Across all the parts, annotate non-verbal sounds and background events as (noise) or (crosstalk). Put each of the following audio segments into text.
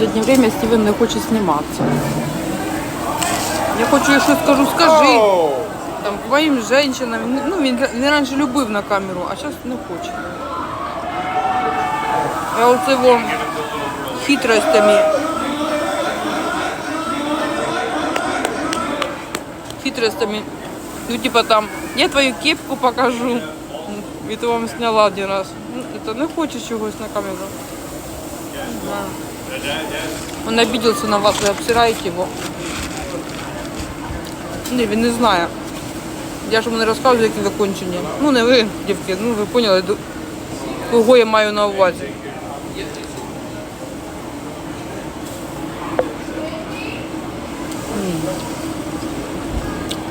Последнее время Стівен не хоче зніматися. Я хочу, якщо скажу, скажи. Там, твоїм жінкам. Ну, він, він раніше любив на камеру, а зараз не хоче. А оце його хитростями. Хитростями. Ну, типа там, я твою кепку покажу. І то вам сняла один раз. Ну, это не хоче чогось на камеру. Не знаю. Он обиделся на вас, вы обсираете его. Ні, він не знає. Я ж йому не розказую, які закончені. Ну не ви, дівки, ну ви поняли, кого я маю на увазі.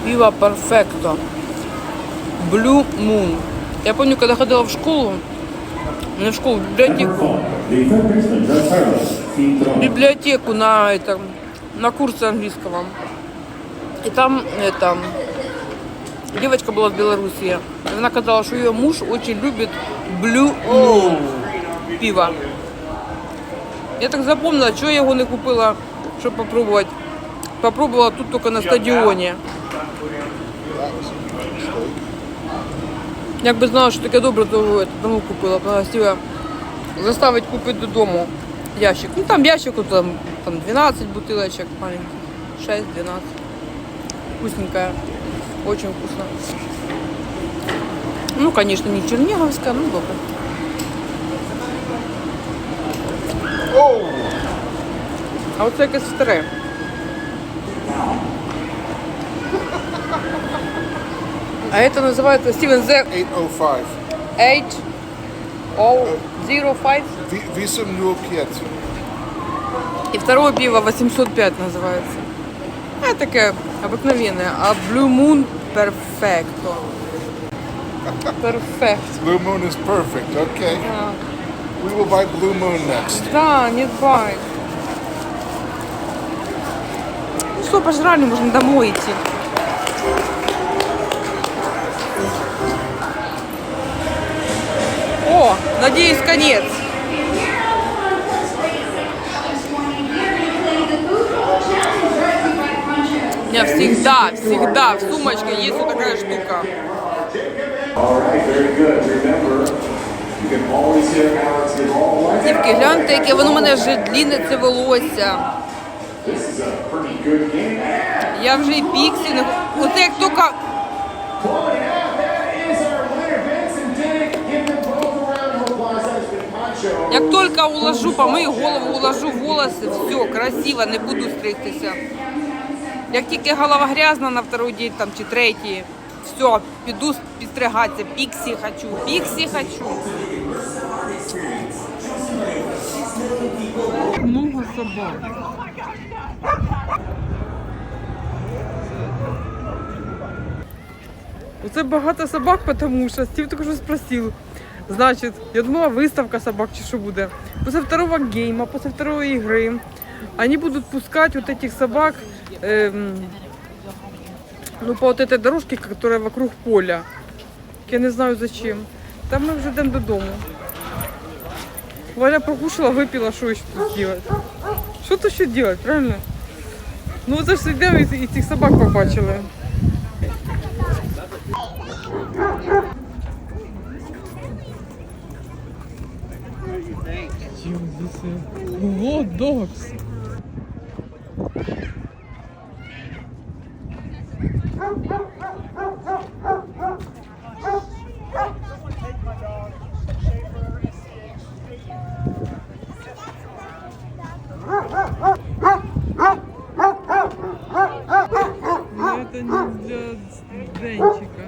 Пиво перфекто. Blue Moon. Я помню, когда ходила в школу, не в школу, в библиотеку, в библиотеку на этом, на курсы английского. И там это, девочка была в Беларуси. И она сказала, что ее муж очень любит Blue Moon пиво. Я так запомнила, что я его не купила, чтобы попробовать. Попробовала тут только на стадионе. Якби знала, що таке добре, то это, тому купила. Попросила заставить купити додому ящик. Ну там ящику там, там 12 бутылочек маленьких. 6-12. Вкусненькая. Очень вкусно. Ну, конечно, не черниговская, ну добре. А оце якесь старе. А это называется Стивен Зе 805. 8005. V- Visum New Piet. И второе пиво 805 называется. А такое обыкновенное. А Blue Moon Perfecto. (laughs) Perfect. Blue Moon is perfect. Okay. А, We will buy Blue Moon next. Да, нет бай. Ну что, пожрали, можно домой идти. Надеюсь, конец. У меня всегда, всегда в сумочке есть вот такая штука. Дівки, гляньте, яке воно у мене жидліне це волосся. Я вже і піксі не Оце як тільки Як тільки уложу, помию голову, уложу волоси, все, красиво, не буду стригтися. Як тільки голова грязна на второй день там, чи третій, все, піду підстригатися. Піксі хочу, піксі хочу. Много собак. Оце багато собак, тому що Стів що спросив. Значить, я думала, виставка собак чи що буде. После второго гейма, после второй игры они будут пускать вот этих собак эм, ну, по вот этой дорожке, которая вокруг поля. Я не знаю зачем. Там ми вже йдемо додому. Валя покушала, випила, що ще тут делать? Що тут ще делать, правильно? Ну це ж йдемо і, і Цих собак побачили. What dogs? Это не для Денчика.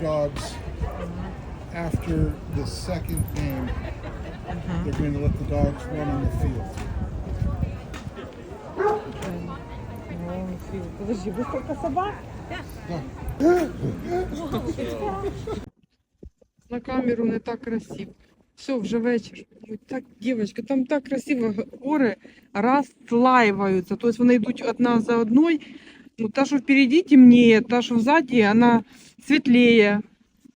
Dogs after the second game. They're going to let the dogs run on the field. Подожди, выставка собак? На камеру не так красиво. Все, вже вечір. Ой, так, дівчатка, там так красиво гори розслаюються. Тобто вони йдуть одна за одною, Ну, та, что впереди темнее, та, что сзади, она светлее.